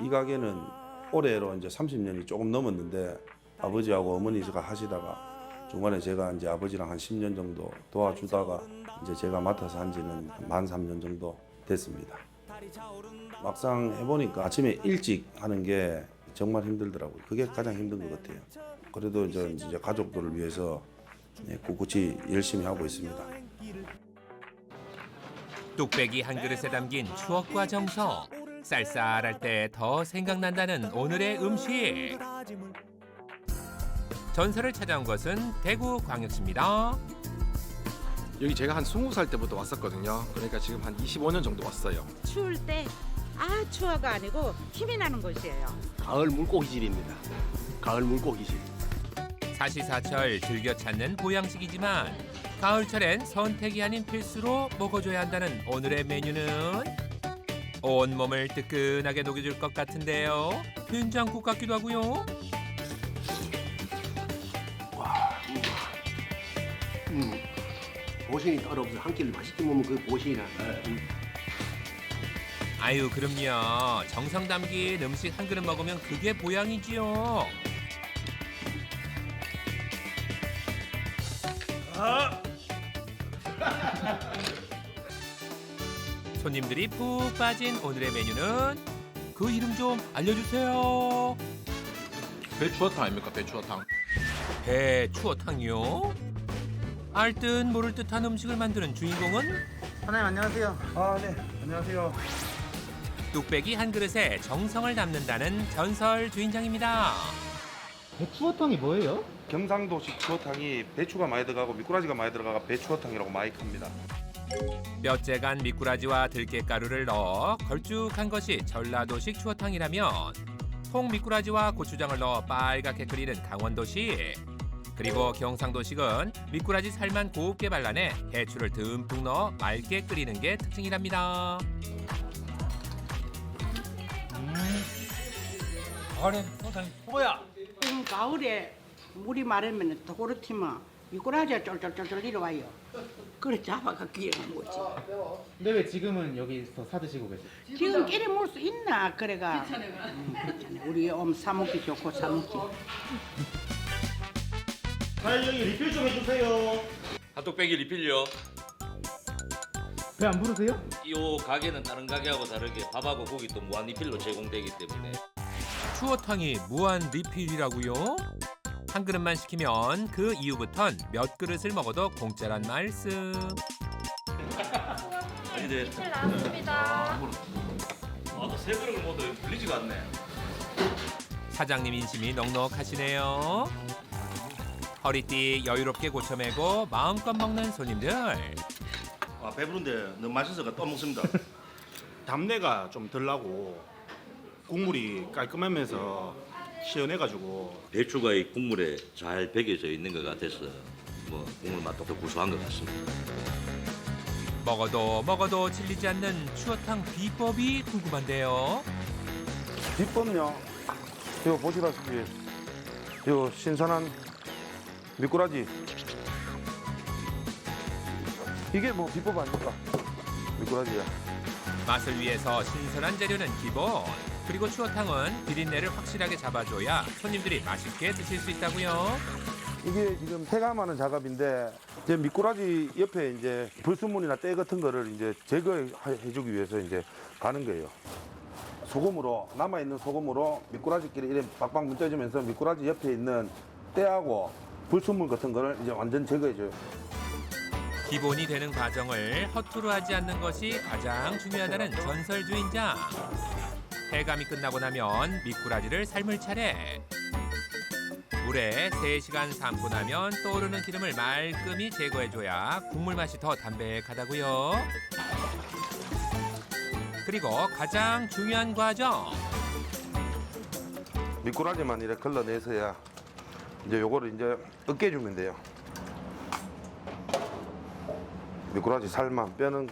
이 가게는 올해로 이제 30년이 조금 넘었는데 아버지하고 어머니가 하시다가 중간에 제가 이제 아버지랑 한 10년 정도 도와주다가 이제 제가 맡아서 한 지는 만 3년 정도 됐습니다. 막상 해보니까 아침에 일찍 하는 게 정말 힘들더라고요. 그게 가장 힘든 것 같아요. 그래도 이제, 이제 가족들을 위해서 네, 꿋꿋이 열심히 하고 있습니다. 뚝배기 한 그릇에 담긴 추억과 정성. 쌀쌀할 때 더 생각난다는 오늘의 음식. 전설을 찾아온 것은 대구 광역시입니다. 여기 제가 한 20살 때부터 왔었거든요. 그러니까 지금 한 25년 정도 왔어요. 추울 때 아 추워가 아니고 힘이 나는 곳이에요. 가을 물고기질입니다. 가을 물고기질. 사시사철 즐겨 찾는 보양식이지만 가을철엔 선택이 아닌 필수로 먹어줘야 한다는 오늘의 메뉴는 온몸을 뜨끈하게 녹여줄 것 같은데요. 된장국 같기도 하고요. 음. 보신이 따로 없어 한 끼를 맛있게 먹으면 그 보신이라. 음. 아유 그럼요. 정성 담긴 음식 한 그릇 먹으면 그게 보양이지요. 손님들이 푹 빠진 오늘의 메뉴는 그 이름 좀 알려주세요. 배추어탕 아닙니까? 배추어탕. 배추어탕이요? 알 듯 모를 듯한 음식을 만드는 주인공은 사장님 안녕하세요. 아, 네. 안녕하세요. 뚝배기 한 그릇에 정성을 담는다는 전설 주인장입니다. 배추어탕이 뭐예요? 경상도식 추어탕이 배추가 많이 들어가고 미꾸라지가 많이 들어가가 배추어탕이라고 많이 큽니다. 뼈째간 미꾸라지와 들깨가루를 넣어 걸쭉한 것이 전라도식 추어탕이라면 통 미꾸라지와 고추장을 넣어 빨갛게 끓이는 강원도식 그리고 경상도식은 미꾸라지 살만 곱게 발라내 배추를 듬뿍 넣어 맑게 끓이는 게 특징이랍니다. 지금 가을에 물이 마르면 도그르티면 미꾸라지가 쫄쫄쫄쫄 내려와요. 그래 잡아가 귀여운 거지. 근데 왜 지금은 여기서 사 드시고 계세요? 지금 끼리 먹을 수 있나? 그래가. 음, 괜찮아. 우리 엄 사먹기 좋고 사먹기. 핫도그백이 리필요. 왜안 부르세요? 이 가게는 다른 가게하고 다르게 밥하고 고기 또 무한 리필로 제공되기 때문에 추어탕이 무한 리필이라고요? 한 그릇만 시키면 그 이후부턴 몇 그릇을 먹어도 공짜란 말씀. 아니들 나왔습니다. 아세 그릇을 먹어도 불리지가 않네. 사장님 인심이 넉넉하시네요. 허리띠 여유롭게 고쳐매고 마음껏 먹는 손님들. 아 배부른데 너무 맛있어서 또 먹습니다. 담내가 좀 덜 나고 국물이 깔끔하면서 시원해가지고 배추가 이 국물에 잘 배겨져 있는 것 같아서 뭐 국물 맛도 더 구수한 것 같습니다. 먹어도 먹어도 질리지 않는 추어탕 비법이 궁금한데요. 비법은요. 이거 보시다시피 이거 신선한 미꾸라지. 이게 뭐 비법 아닙니까? 미꾸라지야. 맛을 위해서 신선한 재료는 기본. 그리고 추어탕은 비린내를 확실하게 잡아줘야 손님들이 맛있게 드실 수 있다고요. 이게 지금 폐감하는 작업인데 이제 미꾸라지 옆에 이제 불순물이나 때 같은 거를 이제 제거해주기 위해서 이제 가는 거예요. 소금으로 남아 있는 소금으로 미꾸라지끼리 이렇게 박박 문져주면서 미꾸라지 옆에 있는 때하고 불순물 같은 거를 이제 완전 제거해줘요. 기본이 되는 과정을 허투루 하지 않는 것이 가장 중요하다는 전설 주인장. 해감이 끝나고 나면 미꾸라지를 삶을 차례. 물에 3시간 삶고 나면 떠오르는 기름을 말끔히 제거해줘야 국물 맛이 더 담백하다고요. 그리고 가장 중요한 과정. 미꾸라지만 이렇게 걸러내서야 이제 요거를 이제 으깨주면 돼요. 미꾸라지 살만 뼈는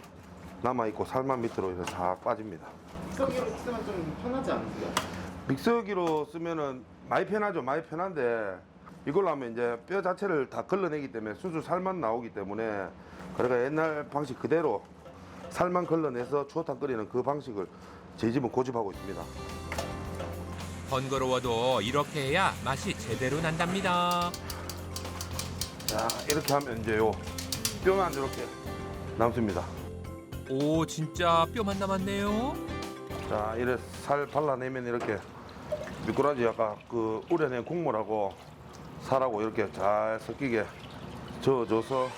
남아 있고 살만 밑으로 이렇게 싹 빠집니다. 믹서기로 쓰면 좀 편하지 않으세요? 믹서기로 쓰면은 많이 편하죠. 많이 편한데 이걸로 하면 이제 뼈 자체를 다 걸러내기 때문에 순수 살만 나오기 때문에 그러니까 옛날 방식 그대로 살만 걸러내서 추어탕 끓이는 그 방식을 저희 집은 고집하고 있습니다. 번거로워도 이렇게 해야 맛이 제대로 난답니다. 자 이렇게 하면 이제 요 뼈만 이렇게 남습니다. 오 진짜 뼈만 남았네요. 자 이래 살 발라내면 이렇게 미꾸라지 아까 그 우려낸 국물하고 살하고 이렇게 잘 섞이게 저어줘서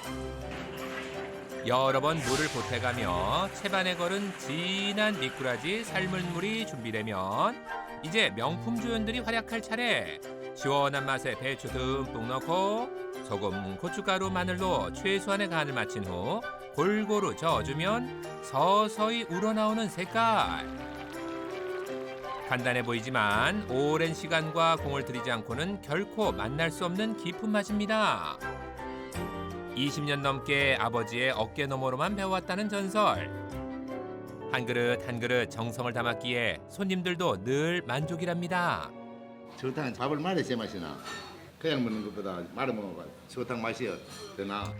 여러 번 물을 보태가며 채반에 걸은 진한 미꾸라지 삶은 물이 준비되면 이제 명품 조연들이 활약할 차례. 시원한 맛에 배추 듬뿍 넣고 소금, 고춧가루, 마늘로 최소한의 간을 마친 후 골고루 저어주면 서서히 우러나오는 색깔. 간단해 보이지만 오랜 시간과 공을 들이지 않고는 결코 만날 수 없는 깊은 맛입니다. 20년 넘게 아버지의 어깨 너머로만 배워왔다는 전설. 한 그릇 한 그릇 정성을 담았기에 손님들도 늘 만족이랍니다. 설탕은 밥을 말아 제 맛이 나. 그냥 먹는 것보다 말아 먹어봐. 설탕 맛이 더 나.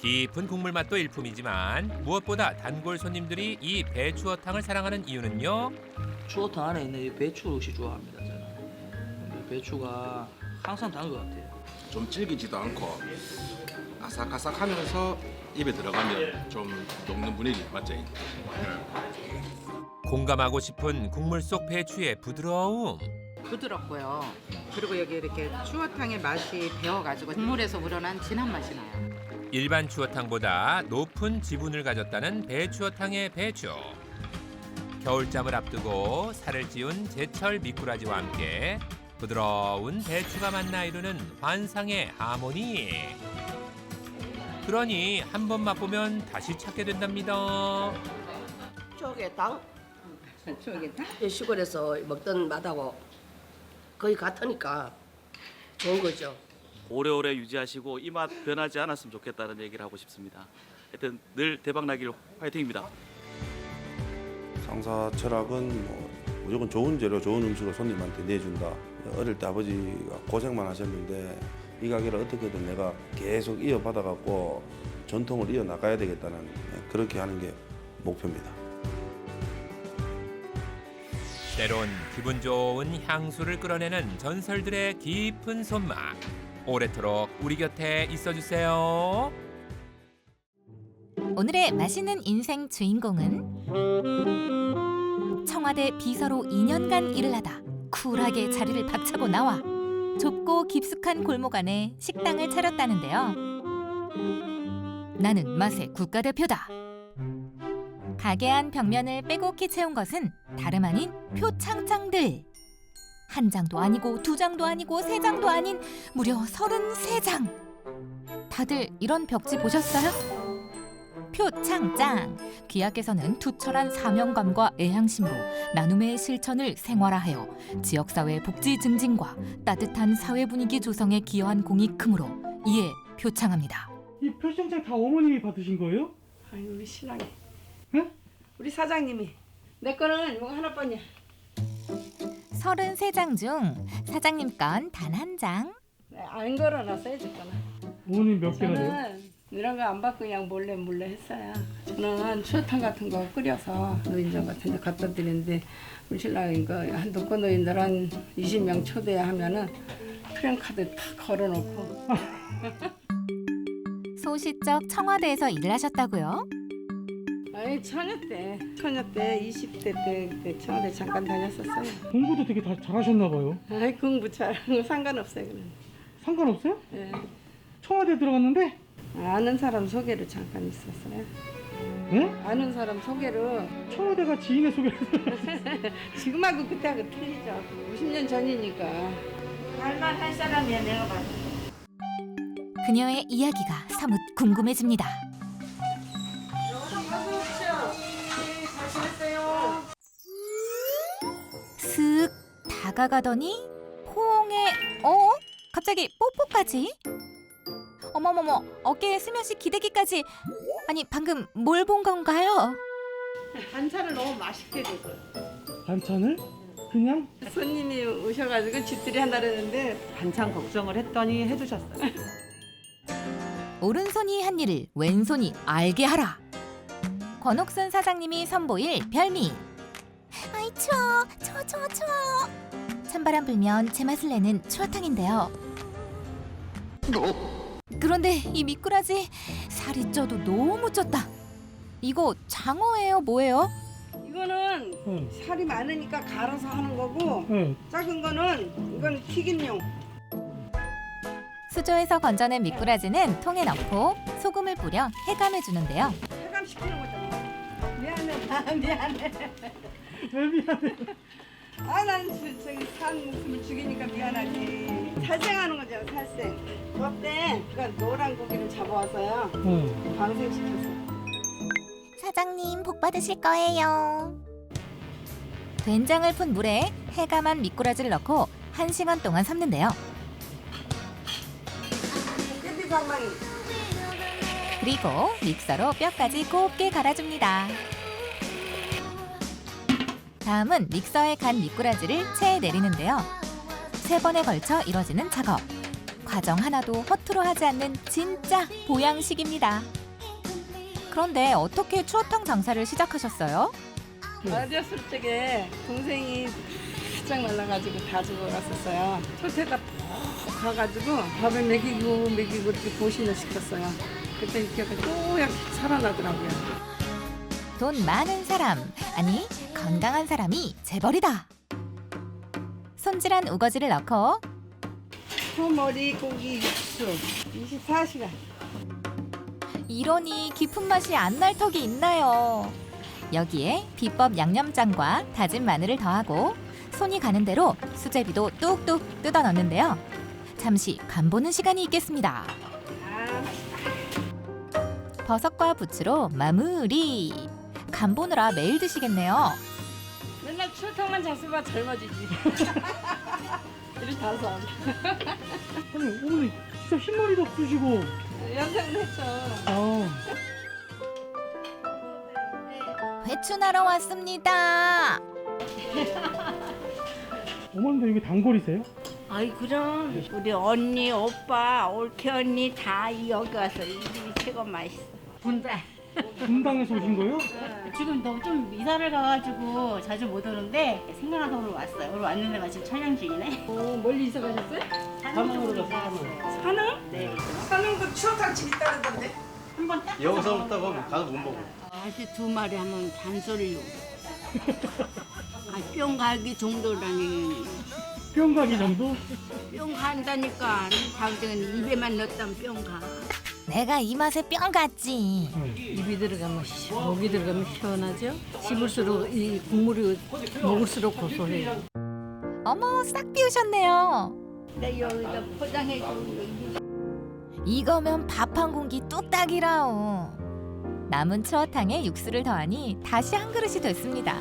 깊은 국물 맛도 일품이지만 무엇보다 단골 손님들이 이 배추어탕을 사랑하는 이유는요. 추어탕 안에 있는 이 배추 역시 좋아합니다 저는. 근데 배추가 항상 단 것 같아요. 좀 질기지도 않고 아삭아삭하면서 입에 들어가면 좀 녹는 분위기 맞지? 공감하고 싶은 국물 속 배추의 부드러움. 부드럽고요. 그리고 여기 이렇게 추어탕의 맛이 배어가지고 국물에서 우러난 진한 맛이 나요. 일반 추어탕보다 높은 지분을 가졌다는 배추어탕의 배추. 겨울잠을 앞두고 살을 찌운 제철 미꾸라지와 함께 부드러운 배추가 만나 이루는 환상의 하모니. 그러니 한 번 맛보면 다시 찾게 된답니다. 쪼개탕 저기 시골에서 먹던 맛하고 거의 같으니까 좋은 거죠. 오래오래 유지하시고 이 맛 변하지 않았으면 좋겠다는 얘기를 하고 싶습니다. 하여튼 늘 대박 나길 화이팅입니다. 상사 철학은 뭐 무조건 좋은 재료, 좋은 음식을 손님한테 내준다. 어릴 때 아버지가 고생만 하셨는데 이 가게를 어떻게든 내가 계속 이어받아 갖고 전통을 이어 나가야 되겠다는 그렇게 하는 게 목표입니다. 때론 기분 좋은 향수를 끌어내는 전설들의 깊은 손맛. 오래도록 우리 곁에 있어주세요. 오늘의 맛있는 인생 주인공은 청와대 비서로 2년간 일을 하다 쿨하게 자리를 박차고 나와 좁고 깊숙한 골목 안에 식당을 차렸다는데요. 나는 맛의 국가대표다. 가게 안 벽면을 빼곡히 채운 것은 다름 아닌 표창장들. 한 장도 아니고 두 장도 아니고 세 장도 아닌 무려 33장. 다들 이런 벽지 보셨어요? 표창장. 귀하께서는 투철한 사명감과 애향심으로 나눔의 실천을 생활화하여 지역사회 복지 증진과 따뜻한 사회 분위기 조성에 기여한 공이 크므로 이에 표창합니다. 이 표창장 다 어머님이 받으신 거예요? 아니 우리 신랑이. 응? 우리 사장님이. 내 거는 이거 하나뿐이야. 33장 중 사장님 건 단 한 장. 네, 안 걸어놨어요 저 거는. 어머님 몇 개나 돼요? 저는 이런 거 안 받고 그냥 몰래 몰래 했어요. 저는 추어탕 같은 거 끓여서 노인정 같은 데 갖다 드리는데 우리 신랑이 한 독거 노인들 한 20명 초대하면은 프랭카드 다 걸어놓고 소시적 청와대에서 일을 하셨다고요? 아니 처녀 때 처녀 때 20대 때 그때 청와대 잠깐 다녔었어요. 공부도 되게 다 잘하셨나 봐요. 아이 공부 잘하는 거 상관없어요 그는. 상관없어요? 예. 청와대 들어갔는데? 아는 사람 소개로 잠깐 있었어요. 예? 아는 사람 소개로 청와대가 지인의 소개를 지금하고 그때하고 틀리죠. 50년 전이니까. 할만할 사람이야 내가 봐도. 그녀의 이야기가 사뭇 궁금해집니다. 다가가더니 포옹에 어? 갑자기 뽀뽀까지? 어머머머 어깨에 스며시 기대기까지 아니 방금 뭘 본 건가요? 반찬을 너무 맛있게 줘서 반찬을 그냥 손님이 오셔가지고 집들이 한다 그랬는데 반찬 걱정을 했더니 해주셨어요. 오른손이 한 일을 왼손이 알게 하라. 권옥순 사장님이 선보일 별미. 아이 추워 추워 추워 추워 찬바람 불면 제맛을 내는 추어탕인데요 그런데 이 미꾸라지 살이 쪄도 너무 쪘다 이거 장어예요 뭐예요? 이거는 응. 살이 많으니까 갈아서 하는 거고 응. 작은 거는 이건 튀김용. 수조에서 건져낸 미꾸라지는 통에 넣고 소금을 뿌려 해감해 주는데요 해감시키는 거잖아. 미안해, 아, 미안해. 왜 미안해? 아, 난 저- 저기 산 목숨을 죽이니까 미안하지. 살생하는 거죠, 살생. 어때? 그러니까 노란 고기를 잡아와서요. 응. 방생시켰어. 사장님 복 받으실 거예요. 된장을 푼 물에 해감한 미꾸라지를 넣고 1시간 동안 삶는데요. 깨비 방망이. 그리고 믹서로 뼈까지 곱게 갈아줍니다. 다음은 믹서에 간 미꾸라지를 체에 내리는데요. 세 번에 걸쳐 이뤄지는 작업. 과정 하나도 허투루 하지 않는 진짜 보양식입니다. 그런데 어떻게 추어탕 장사를 시작하셨어요? 어렸을 적에 동생이 바짝 말라가지고 다 죽어갔었어요. 호텔가 푹 가가지고 밥을 먹이고 먹이고 이렇게 보신을 시켰어요. 그때 이렇게 뽀얗게 살아나더라고요. 돈 많은 사람, 아니 건강한 사람이 재벌이다. 손질한 우거지를 넣고 소머리 고기 육수 24시간. 이러니 깊은 맛이 안 날 턱이 있나요? 여기에 비법 양념장과 다진 마늘을 더하고 손이 가는 대로 수제비도 뚝뚝 뜯어 넣는데요. 잠시 간보는 시간이 있겠습니다. 버섯과 부추로 마무리. 간 보느라 매일 드시겠네요. 맨날 추어탕만 잘 쓰면 젊어지지. 우리 다섯. 아니 어머니 진짜 흰머리도 없으시고. 연상을 했죠. 아. 회춘하러 왔습니다. 어머니도 여기 단골이세요? 아이 그럼 우리 언니 오빠 올케 언니 다 여기 와서 이 집이 최고 맛있어 분다 분당에서 오신 거예요? 지금 너무 좀 이사를 가가지고 자주 못 오는데 생각나서 오늘 왔어요 오늘 왔는데 마침 촬영 중이네 오, 멀리 이사 가셨어요? 산흥으로 갔어요 산흥? 네 산흥도 추어탕집 있다는데. 한번 딱 여기서부터 거기 가서 못 먹어. 아직 두 마리 하면 잔소리요 아, 뿅 가기 정도라니 뿅 가기 정도? 뿅 간다니까 당장 입에만 넣었다면 뿅 가 내가 이 맛에 뿅 갔지. 입이 들어가면 시- 목이 들어가면 시원하죠? 씹을수록 이 국물이 먹을수록 고소해요. 어머 싹 비우셨네요. 내 여기다 포장해줘 이거면 밥 한 공기 뚝딱이라오. 남은 추어탕에 육수를 더하니 다시 한 그릇이 됐습니다.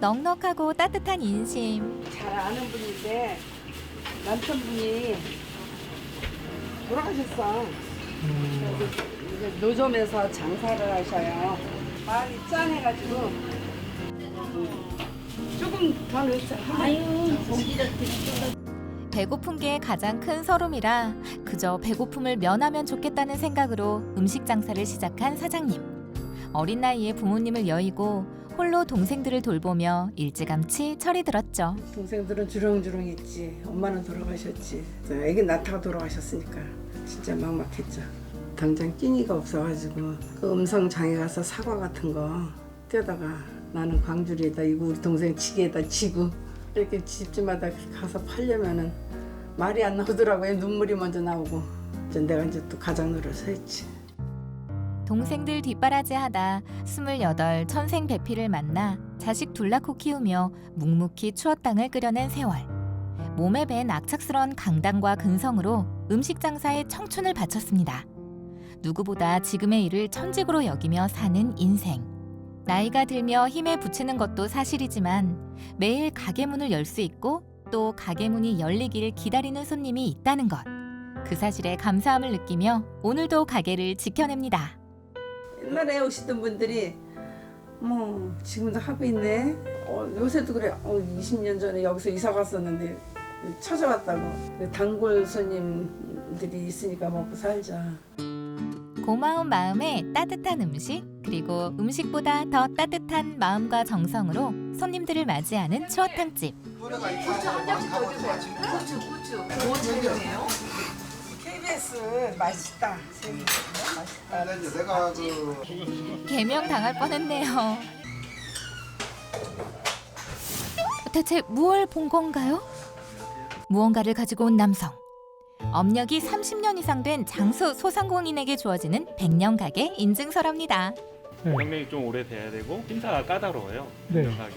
넉넉하고 따뜻한 인심. 잘 아는 분인데 남편분이 돌아가셨어. 이제 노점에서 장사를 하셔요. 마음이 짠해가지고 조금 더 넣자. 아유 고기를 배고픈 게 가장 큰 서름이라 그저 배고픔을 면하면 좋겠다는 생각으로 음식 장사를 시작한 사장님. 어린 나이에 부모님을 여의고 홀로 동생들을 돌보며 일찌감치 철이 들었죠. 동생들은 주렁주렁했지. 엄마는 돌아가셨지. 애기 낳다가 돌아가셨으니까 진짜 막막했죠. 당장 끼니가 없어가지고 그 음성 장에 가서 사과 같은 거 떼다가 나는 광주리에다 이거 우리 동생 지게에다 지고 이렇게 집집마다 가서 팔려면은 말이 안 나오더라고요. 눈물이 먼저 나오고. 이제 내가 이제 또 가장 노릇을 했지. 동생들 뒷바라지하다 스물여덟 천생 배필을 만나 자식 둘 낳고 키우며 묵묵히 추어탕을 끓여낸 세월. 몸에 밴 악착스러운 강단과 근성으로 음식 장사에 청춘을 바쳤습니다. 누구보다 지금의 일을 천직으로 여기며 사는 인생. 나이가 들며 힘에 부치는 것도 사실이지만 매일 가게 문을 열 수 있고 또 가게 문이 열리길 기다리는 손님이 있다는 것. 그 사실에 감사함을 느끼며 오늘도 가게를 지켜냅니다. 옛날에 오시던 분들이 뭐 지금도 하고 있네. 어, 요새도 그래. 어, 20년 전에 여기서 이사 갔었는데 찾아왔다고. 단골 손님들이 있으니까 먹고 살자. 고마운 마음에 따뜻한 음식 그리고 음식보다 더 따뜻한 마음과 정성으로 손님들을 맞이하는 추어탕집. KBS 맛있다. 내가 그 개명 당할 뻔했네요. 대체 무얼 본 건가요? 무언가를 가지고 온 남성. 업력이 30년 이상 된 장수 소상공인에게 주어지는 백년 가게 인증서랍니다. 네. 좀 오래 돼야 되고 심사가 까다로워요. 네. 명하게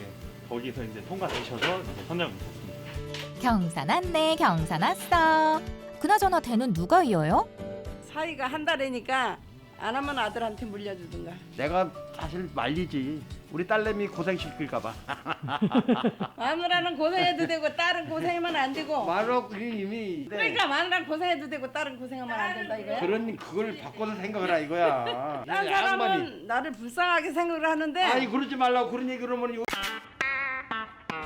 거기서 이제 통과되셔서 이제 선정이 됐습니다. 경사났네 경사났어. 그나저나 대는 누가 이어요? 사이가 한 달이니까 안 하면 아들한테 물려주든가. 내가 사실 말리지. 우리 딸내미 고생시킬까 봐. 마누라는 고생해도 되고 딸은 고생하면 안 되고. 말로 그 이미. 그러니까 마누라는 고생해도 되고 딸은 고생하면 안 된다 이거야. 그런 그걸 바꿔서 생각을 하 이거야. 딴 이 양반이. 사람은 나를 불쌍하게 생각을 하는데 아니 그러지 말라고 그런 얘기 그러면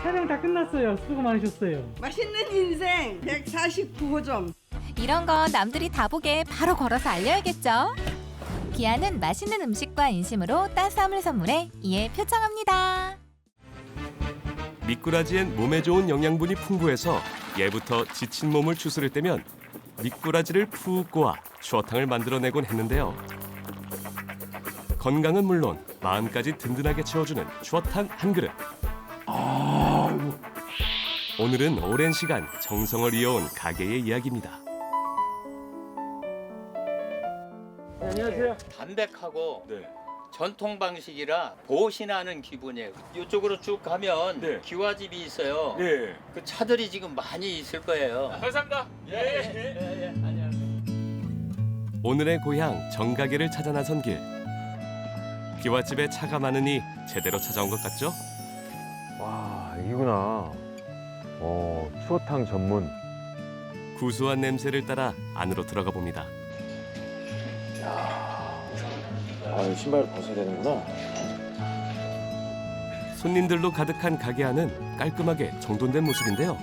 촬영 다 끝났어요. 수고 많으셨어요. 맛있는 인생 149호점. 이런 거 남들이 다 보게 바로 걸어서 알려야겠죠. 기아는 맛있는 음식과 인심으로 따스함을 선물해 이에 표창합니다. 미꾸라지엔 몸에 좋은 영양분이 풍부해서 예부터 지친 몸을 추스를 때면 미꾸라지를 푹 꼬아 추어탕을 만들어내곤 했는데요. 건강은 물론 마음까지 든든하게 채워주는 추어탕 한 그릇. 오늘은 오랜 시간 정성을 이어온 가게의 이야기입니다. 담백하고 네. 전통 방식이라 보신하는 기분이에요. 이쪽으로 쭉 가면 기와집이 있어요. 네. 그 차들이 지금 많이 있을 거예요. 감사합니다. 예, 예, 예. 안녕하세요. 오늘의 고향 정가게를 찾아 나선 길. 기와집에 차가 많으니 제대로 찾아온 것 같죠? 와, 이구나. 어, 추어탕 전문. 구수한 냄새를 따라 안으로 들어가 봅니다. 아, 신발 벗어야 되는구나. 손님들로 가득한 가게 안은 깔끔하게 정돈된 모습인데요.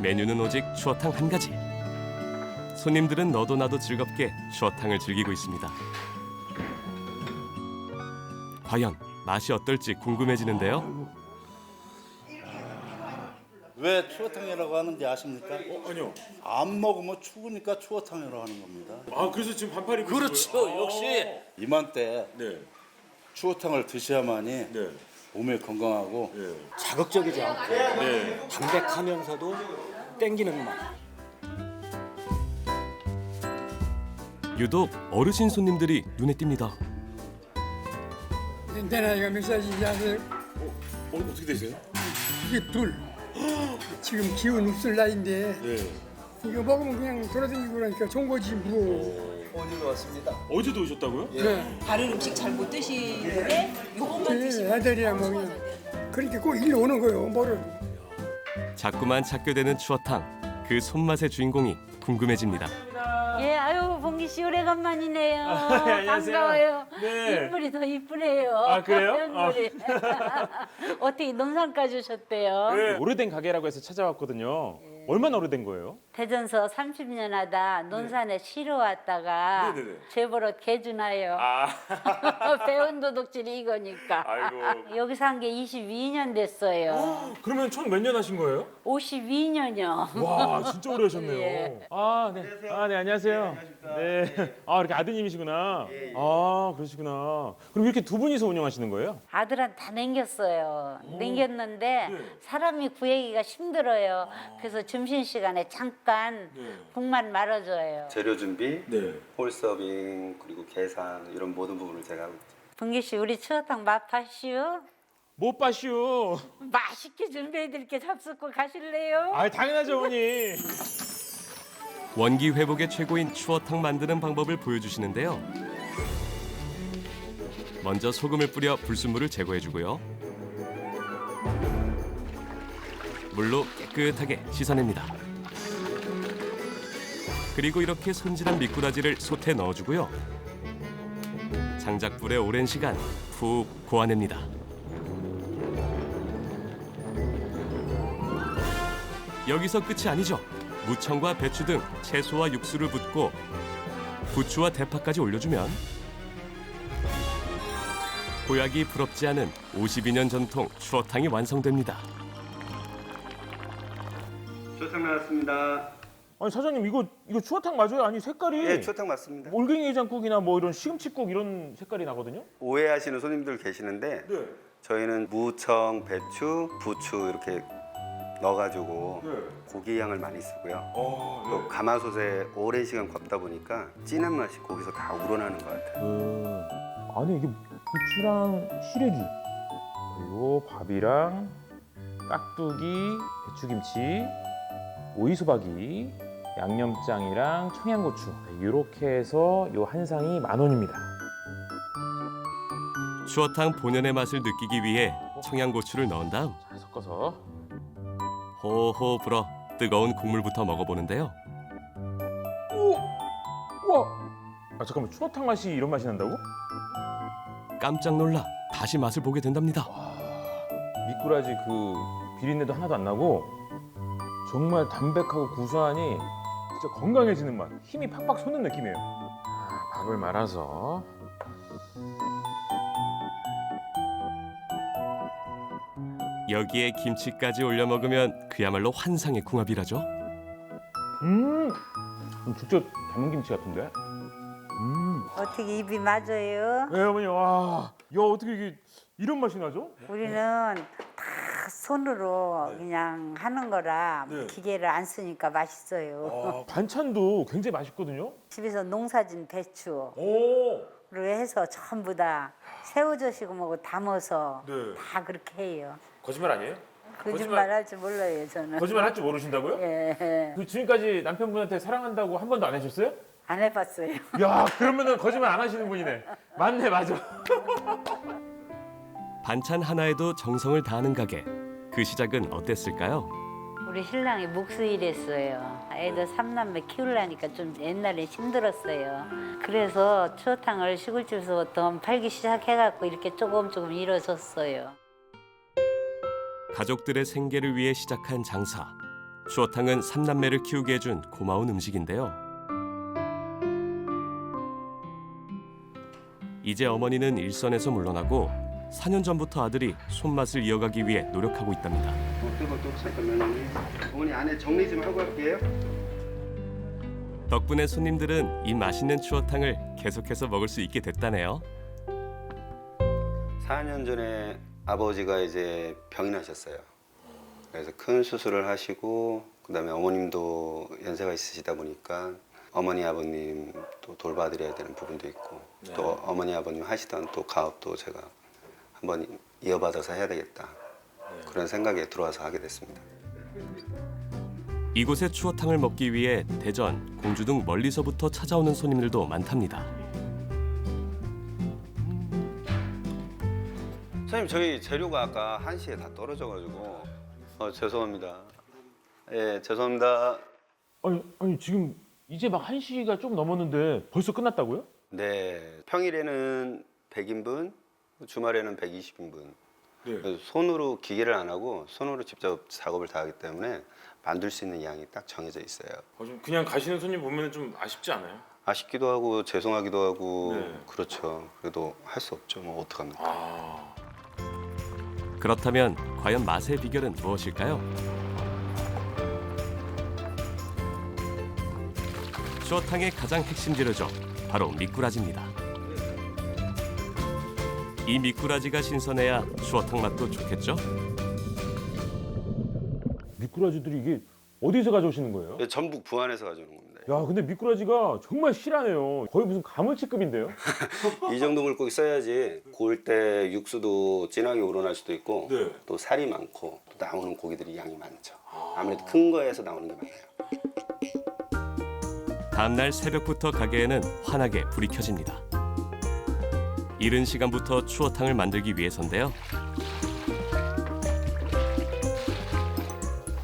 메뉴는 오직 추어탕 한 가지. 손님들은 너도 나도 즐겁게 추어탕을 즐기고 있습니다. 과연 맛이 어떨지 궁금해지는데요. 왜 추어탕이라고 하는지 아십니까? 아니요. 안 먹으면 추우니까 추어탕이라고 하는 겁니다. 아 그래서 지금 반팔 입으신 그렇죠. 거예요? 역시 이맘때 네. 추어탕을 드셔야만이 몸에 건강하고 자극적이지 않고 네. 담백하면서도 땡기는 맛. 유독 어르신 손님들이 눈에 띕니다. 내 나이가 몇 살인지 아세요? 어, 어떻게 되세요? 이게 둘. 지금 기운 없을 나이인데 네. 이거 먹으면 그냥 돌아다니고 그러니까 좋은 거지 뭐. 오늘 왔습니다. 어제도 오셨다고요? 네. 다른 음식 잘 못 드시는데 요것만 드시면 네, 애들이야 뭐 그냥 그렇게 꼭 일로 오는 거예요. 뭐를. 자꾸만 찾게 되는 추어탕. 그 손맛의 주인공이 궁금해집니다. 예, 씨 오래간만이네요. 아, 네, 안녕하세요. 반가워요. 네. 인물이 더 이쁘네요. 아, 그래요? 인물이. 어떻게 논산까지 오셨대요? 네. 오래된 가게라고 해서 찾아왔거든요. 얼마나 오래된 거예요? 대전서 30년 하다 논산에 쉬러 왔다가 네네네. 죄버릇 개주나요. 배운 도둑질이 이거니까. 아이고. 여기서 한 게 22년 됐어요. 그러면 총 몇 년 하신 거예요? 52년요. 와 진짜 오래 하셨네요. 예. 아 네. 아 네 안녕하세요. 네. 아 이렇게 아드님이시구나. 아 그러시구나. 그럼 이렇게 두 분이서 운영하시는 거예요? 아들한테 다 남겼어요. 남겼는데 사람이 구하기가 힘들어요. 그래서 점심시간에 잠깐 국만 말아줘요. 재료 준비, 네. 홀 서빙, 그리고 계산 이런 모든 부분을 제가 하고 있죠. bun기 씨 우리 추어탕 맛봤슈? 못 봐슈. 맛있게 준비해드릴게 잡숫고 가실래요? 아 당연하죠 어머니. 원기 회복의 최고인 추어탕 만드는 방법을 보여주시는데요. 먼저 소금을 뿌려 불순물을 제거해주고요. 물로 깨끗하게 씻어냅니다. 그리고 이렇게 손질한 미꾸라지를 솥에 넣어주고요. 장작불에 오랜 시간 푹 고아냅니다. 여기서 끝이 아니죠. 무청과 배추 등 채소와 육수를 붓고 부추와 대파까지 올려주면 보약이 부럽지 않은 52년 전통 추어탕이 완성됩니다. 추어탕 나왔습니다. 아니 사장님 이거 이거 추어탕 맞아요? 아니 색깔이 예, 추어탕 맞습니다. 올갱이 해장국이나 뭐 이런 시금치국 이런 색깔이 나거든요. 오해하시는 손님들 계시는데 네. 저희는 무청, 배추, 부추 이렇게 넣어가지고 고기 양을 많이 쓰고요. 또 가마솥에 오랜 시간 굽다 보니까 진한 맛이 거기서 다 우러나는 것 같아요. 음, 아니 이게 부추랑 시래기 그리고 밥이랑 깍두기, 배추김치, 오이소박이, 양념장이랑 청양고추 이렇게 해서 요 한 상이 만 원입니다. 추어탕 본연의 맛을 느끼기 위해 청양고추를 넣은 다음 잘 섞어서 호호 불어 뜨거운 국물부터 먹어보는데요. 우와! 아 잠깐만 추어탕 맛이 이런 맛이 난다고? 깜짝 놀라 다시 맛을 보게 된답니다. 미꾸라지 그 비린내도 하나도 안 나고 정말 담백하고 구수하니 진짜 건강해지는 맛, 힘이 팍팍 솟는 느낌이에요. 아, 밥을 말아서 여기에 김치까지 올려 먹으면 그야말로 환상의 궁합이라죠. 음, 음, 직접 담은 김치 같은데? 음, 어떻게 입이 맞아요? 네 어머니 와, 야 어떻게 이게 이런 맛이 나죠? 우리는 다 손으로 그냥 하는 거라 네. 기계를 안 쓰니까 맛있어요. 반찬도 굉장히 맛있거든요. 집에서 농사진 배추 오, 로 해서 전부 다 새우젓이고 뭐고 담아서 네. 다 그렇게 해요. 거짓말 아니에요? 거짓말 할 줄 몰라요 저는. 거짓말 할 줄 모르신다고요? 예, 그 지금까지 남편분한테 사랑한다고 한 번도 안 하셨어요? 안 해봤어요. 야, 그러면은 거짓말 안 하시는 분이네. 맞네, 맞아. 반찬 하나에도 정성을 다하는 가게. 그 시작은 어땠을까요? 우리 신랑이 목수일했어요. 애들 삼남매 키우려니까 좀 옛날에 힘들었어요. 그래서 추어탕을 시골집에서부터 팔기 시작해갖고 이렇게 조금 조금 이뤄졌어요. 가족들의 생계를 위해 시작한 장사. 추어탕은 삼남매를 키우게 해준 고마운 음식인데요. 이제 어머니는 일선에서 물러나고 4년 전부터 아들이 손맛을 이어가기 위해 노력하고 있답니다. 어, 뜨거 또 잠깐만요. 어머니 안에 정리 좀 하고 갈게요. 덕분에 손님들은 이 맛있는 추어탕을 계속해서 먹을 수 있게 됐다네요. 4년 전에 아버지가 이제 병이 나셨어요. 그래서 큰 수술을 하시고 그다음에 어머님도 연세가 있으시다 보니까 어머니 아버님 또 돌봐드려야 되는 부분도 있고 또 어머니 아버님 하시던 또 가업도 제가 한번 이어받아서 해야 되겠다 그런 생각에 들어와서 하게 됐습니다. 이곳의 추어탕을 먹기 위해 대전, 공주 등 멀리서부터 찾아오는 손님들도 많답니다. 선생님 저희 재료가 아까 1시에 다 떨어져가지고 어, 죄송합니다. 예 죄송합니다. 아니, 아니 지금 이제 막 1시가 좀 넘었는데 벌써 끝났다고요? 네 평일에는 100인분 주말에는 120인분 네. 손으로 기계를 안 하고 손으로 직접 작업을 다 하기 때문에 만들 수 있는 양이 딱 정해져 있어요. 어, 좀 그냥 가시는 손님 보면 좀 아쉽지 않아요? 아쉽기도 하고 죄송하기도 하고 네. 그렇죠. 그래도 할 수 없죠. 뭐 어떡합니까? 아. 그렇다면 과연 맛의 비결은 무엇일까요? 추어탕의 가장 핵심 재료죠. 바로 미꾸라지입니다. 이 미꾸라지가 신선해야 추어탕 맛도 좋겠죠? 미꾸라지들이 이게 어디서 가져오시는 거예요? 네, 전북 부안에서 가져오는 겁니다. 야, 근데 미꾸라지가 정말 실하네요. 거의 무슨 가물치급인데요? 이 정도 물고기 써야지 구울 때 육수도 진하게 우러날 수도 있고 네. 또 살이 많고 또 나오는 고기들이 양이 많죠. 아무래도 큰 거에서 나오는 게 많아요. 다음날 새벽부터 가게에는 환하게 불이 켜집니다. 이른 시간부터 추어탕을 만들기 위해서인데요.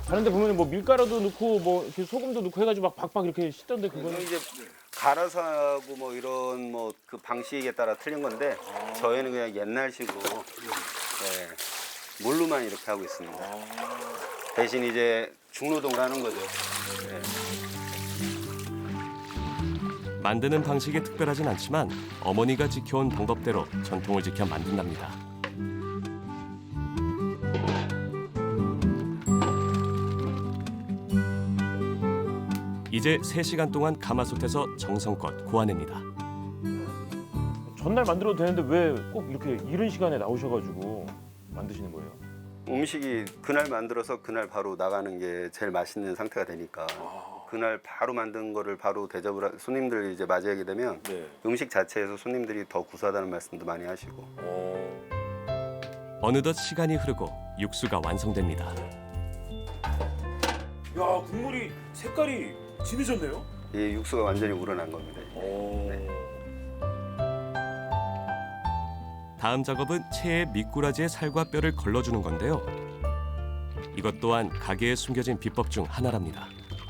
다른데 보면 뭐 밀가루도 넣고 뭐 이렇게 소금도 넣고 해가지고 막 박박 이렇게 씻던데 그거는 이제 갈아서 하고 뭐 이런 뭐 그 방식에 따라 틀린 건데 저희는 그냥 옛날식으로 네, 물로만 이렇게 하고 있습니다. 대신 이제 중노동을 하는 거죠. 네. 만드는 방식이 특별하진 않지만 어머니가 지켜온 방법대로 전통을 지켜 만든답니다. 이제 3시간 동안 가마솥에서 정성껏 고아냅니다. 전날 만들어도 되는데 왜 꼭 이렇게 이른 시간에 나오셔가지고 만드시는 거예요? 음식이 그날 만들어서 그날 바로 나가는 게 제일 맛있는 상태가 되니까 그날 바로 만든 거를 바로 대접을 하- 손님들 이제 맞이하게 되면 음식 자체에서 손님들이 더 구수하다는 말씀도 많이 하시고 어느덧 시간이 흐르고 육수가 완성됩니다. 야 국물이 색깔이 진해졌네요. 이 육수가 완전히 우러난 겁니다. 다음 작업은 체에 미꾸라지의 살과 뼈를 걸러주는 건데요. 이것 또한 가게에 숨겨진 비법 중 하나랍니다.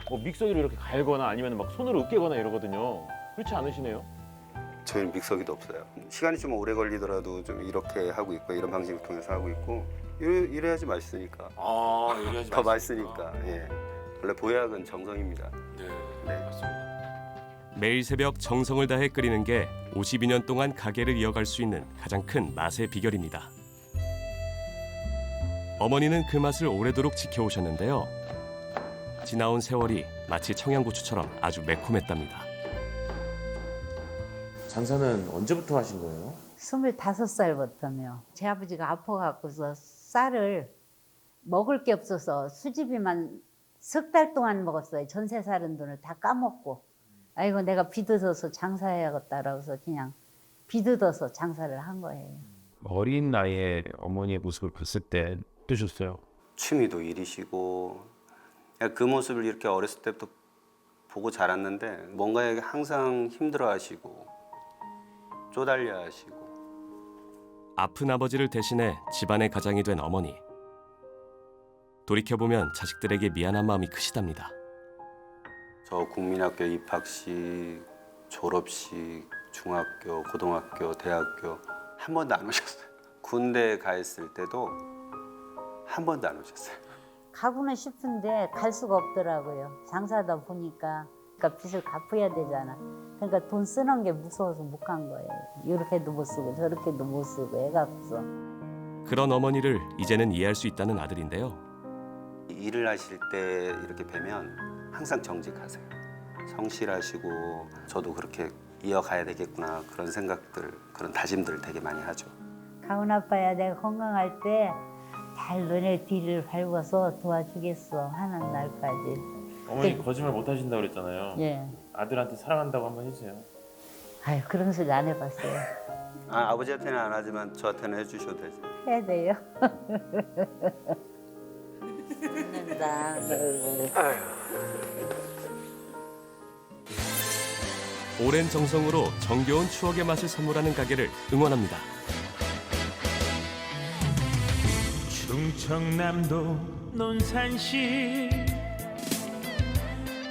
뭐 믹서기로 이렇게 갈거나 아니면 막 손으로 으깨거나 이러거든요. 그렇지 않으시네요? 저희는 믹서기도 없어요. 시간이 좀 오래 걸리더라도 좀 이렇게 하고 있고 이런 방식을 통해서 하고 있고 이래, 이래야지 맛있으니까. 아 이래야지 더 맛있으니까. 예. 원래 보약은 정성입니다. 네, 맞습니다. 매일 새벽 정성을 다해 끓이는 게 52년 동안 가게를 이어갈 수 있는 가장 큰 맛의 비결입니다. 어머니는 그 맛을 오래도록 지켜오셨는데요. 지나온 세월이 마치 청양고추처럼 아주 매콤했답니다. 장사는 언제부터 하신 거예요? 스물다섯 살부터며 제 아버지가 아파갖고서 쌀을 먹을 게 없어서 수지비만 석 달 동안 먹었어요. 전세 사는 돈을 다 까먹고 아이고 내가 비뜯어서 장사해야겠다라고 해서 그냥 비뜯어서 장사를 한 거예요. 어린 나이에 어머니의 모습을 봤을 때 어떠셨어요? 취미도 일이시고 그 모습을 이렇게 어렸을 때부터 보고 자랐는데 뭔가에 항상 힘들어하시고 쪼달려하시고 아픈 아버지를 대신해 집안의 가장이 된 어머니. 돌이켜보면 자식들에게 미안한 마음이 크시답니다. 저 국민학교 입학식, 졸업식, 중학교, 고등학교, 대학교 한 번도 안 오셨어요. 군대 가 있을 때도 한 번도 안 오셨어요. 가고는 싶은데 갈 수가 없더라고요. 장사하다 보니까 그러니까 빚을 갚아야 되잖아. 그러니까 돈 쓰는 게 무서워서 못 간 거예요. 이렇게도 못 쓰고 저렇게도 못 쓰고 해갖고서. 그런 어머니를 이제는 이해할 수 있다는 아들인데요. 일을 하실 때 이렇게 뵈면 항상 정직하세요. 성실하시고 저도 그렇게 이어가야 되겠구나 그런 생각들, 그런 다짐들을 되게 많이 하죠. 가훈 아빠야 내가 건강할 때 잘 너네 뒤를 밟아서 도와주겠어 하는 날까지. 어머니 네. 거짓말 못 하신다고 그랬잖아요. 예. 아들한테 사랑한다고 한번 해주세요. 아유 그런 소리 안 해봤어요. 아, 아버지한테는 안 하지만 저한테는 해주셔도 되죠. 해야 돼요. 웃는다. 오랜 정성으로 정겨운 추억의 맛을 선물하는 가게를 응원합니다. 충청남도 논산시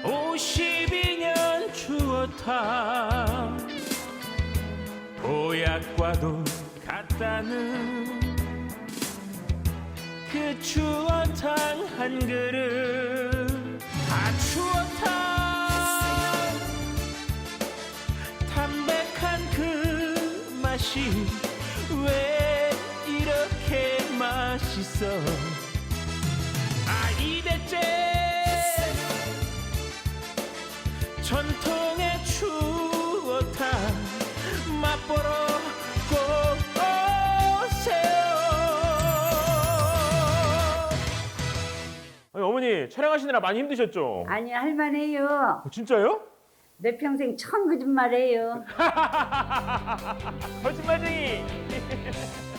52년 추어탕 보약과도 같다는 그 추어탕 한 그릇. 아 추어탕! 담백한 그 맛이 왜 이렇게 맛있어 아 이대째 전통의 추어탕 맛보러 꼭 오세요 아니, 어머니 촬영하시느라 많이 힘드셨죠? 아니 할만해요. 어, 진짜요? 내 평생 처음 거짓말해요. 거짓말쟁이.